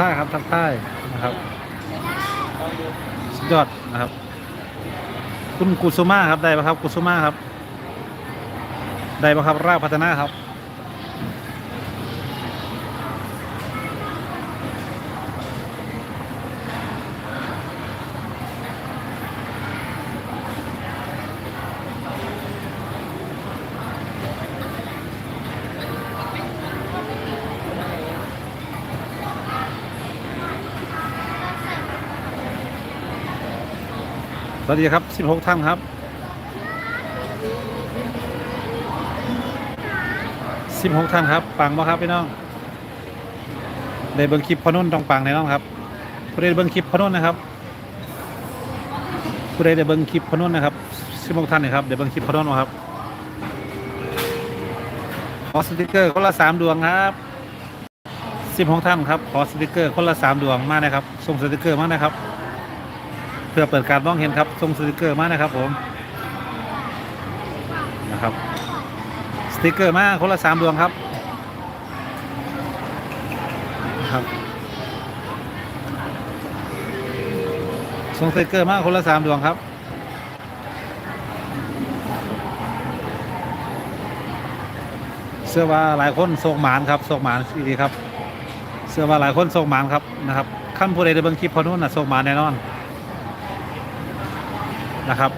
ทายครับทักทายนะครับสุดยอดนะครับ คุณกุสุมาครับได้ปะครับกุสุมาครับได้ปะครับราพัฒนาครับ วัสดีครับ 16 ท่านครับ 16 ท่านครับ ปังบ่ครับพี่น้อง ได้เบิ่งคลิปพอนุ่นต้องปังแน่นอนครับ ผู้ใดได้เบิ่งคลิปพอนุ่นนะครับ ผู้ใดได้เบิ่งคลิปพอนุ่นนะครับ 16 ท่านนะครับได้เบิ่งคลิปพอนุ่นครับขอสติกเกอร์คนละสามดวงครับ16ท่านครับ ขอสติกเกอร์คนละสามดวงมากนะครับ ส่งสติกเกอร์มากนะครับ เพื่อเปิดการมองเห็นครับส่งสติกเกอร์มานะครับผมนะครับสติกเกอร์มาคนละสามดวงครับนะครับส่งสติกเกอร์มาคนละสามดวงครับเชื่อว่าหลายคนส่งหมานครับส่งหมานดีครับเชื่อว่าหลายคนส่งหมานครับนะครับขั้นผู้ใดได้เบิ่งคลิปพอนุ่นนะส่งหมานแน่นอน นะครับ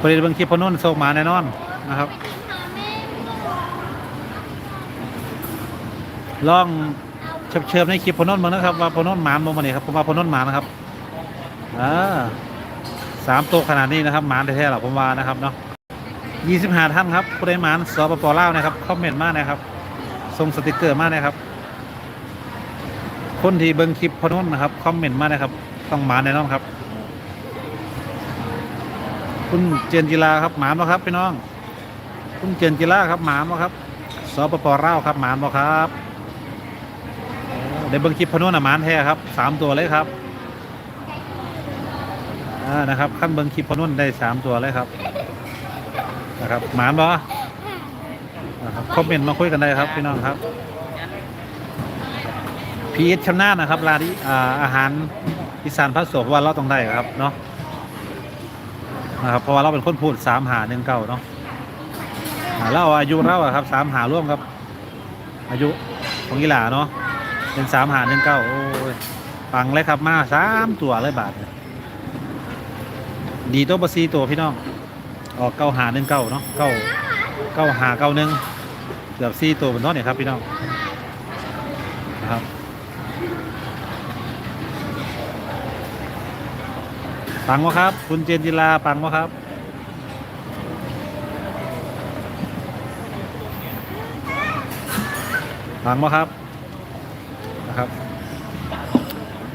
ผลิตบางคลิปพอนุ่นส่งมาแน่นอนนะครับลองเชิบเชิบในคลิปพอนุ่นบ้านะครับ ว่าพอนุ่นหมานมาเนี่ยครับผมว่าพอนุ่นหมานะครับอ่าสามตัวขนาดนี้นะครับหมานแท้ๆหรอผมว่านะครับเนาะยี่สิบห้าท่านครับผู้ใดหมานสปปลาวนะครับคอมเมนต์มากนะครับส่งสติกเกอร์มากนะครับ คนที่เบิ่งคลิปพอนุ่นนะครับคอมเมนต์มากนะครับต้องหมานแน่นอนครับ คุณเจนจิลาครับหมานบ่ครับพี่น้อง คุณเจนจิลาครับหมานบ่ครับสปปลาวครับหมานบ่ครับโอ้ได้เบิ่งคลิปพนุ่นน่ะหมานแท้ครับสามตัวเลยครับอ่านะครับขั้นเบิ่งคลิปพนุ่นได้สามตัวเลยครับนะครับหมานบ่นะครับคอมเมนต์มาคุยกันได้ครับพี่น้องครับพีเอชชำนาญนะครับร้านที่อ่าอาหารอีสานพัสดุว่าเราต้องได้ครับเนาะ นะครับเพราะว่าเราเป็นคนพูดสามหาหนึ่งเก้าเนาะเราอายุเราอะครับสามหาร่วมครับ อายุของกีฬาเนาะเป็นสามหาหนึ่งเก้าโอ้ยปังเลยครับมาสามตัวเลยบาทดีตัวบซีตัวพี่น้องออกเก้าหาหนึ่งเก้าเนาะเก้าเก้าหาเก้าหนึ่งเกือบซีตัวบนน้อเนี่ยครับพี่น้องนะครับ ปังวะครับ คุณเจนจิลาปังวะครับฟังบ่ครับนะครับ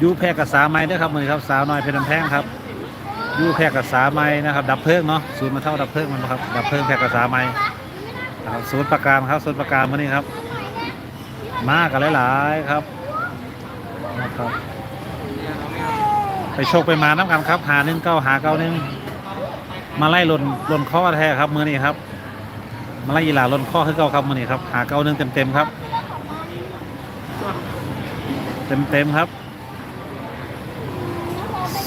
ยูแพรกับสาไม้ด้วยครับมือครับสาวน้อยเพชรลำแพงครับยูแพรกับสาไม้นะครับ ดับเพลิงเนาะศูนย์มาเท่าดับเพลิงมันครับดับเพลิงแพรกับสาไม้นะครับศูนย์ประการครับศูนย์ประการมื่อนี้ครับ มากันหลายๆครับนะครับ ไปโชคไปมาน้ำกันครับ หาหนึ่งเก้าหาเก้าหนึ่งมาไล่หล่นหล่นข้อแท้ครับมือนี้ครับ มาไล่ยีหลาหล่นข้อคือเก้าครับมือนี้ครับหาเก้าหนึ่งเต็มเต็มครับ เต็มเต็มครับ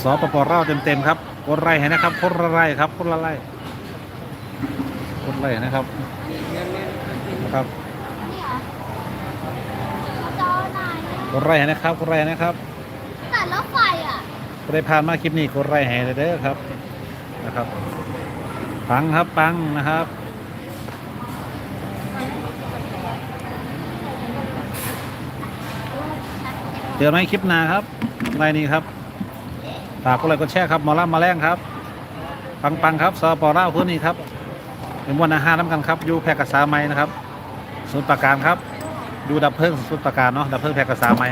สปปเราเต็มเต็มครับโคนไร่นะครับโคนละไร่ครับโคนละไร่คนไร่นะครับครับคนไร่นะครับโคนไร่นะครับแต่รถไฟอะ ผู้ได้ผ่านมาคลิปนี้กดไลค์ให้เลยเด้อครับนะครับ ปังครับปังนะครับเดี๋ยวในคลิปหน้าครับรายนี้ครับฝากกดไลค์กดแชร์ครับหมอลำมาแรงครับ ปังปังครับสปอร์เล่าพื้นนี้ครับเป็นวันอาหารน้ำกันครับอยู่แพรกษาไม้นะครับศูนย์ประการครับ ดูดับเพลิงศูนย์ประการเนาะดับเพลิงแพรกษาไม้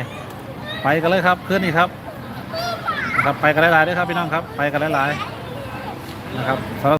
ไปกันเลยครับคืนนี้ครับ ครับไปกันหลายๆด้วยครับพี่น้องครับ ไปกันหลายๆนะครับ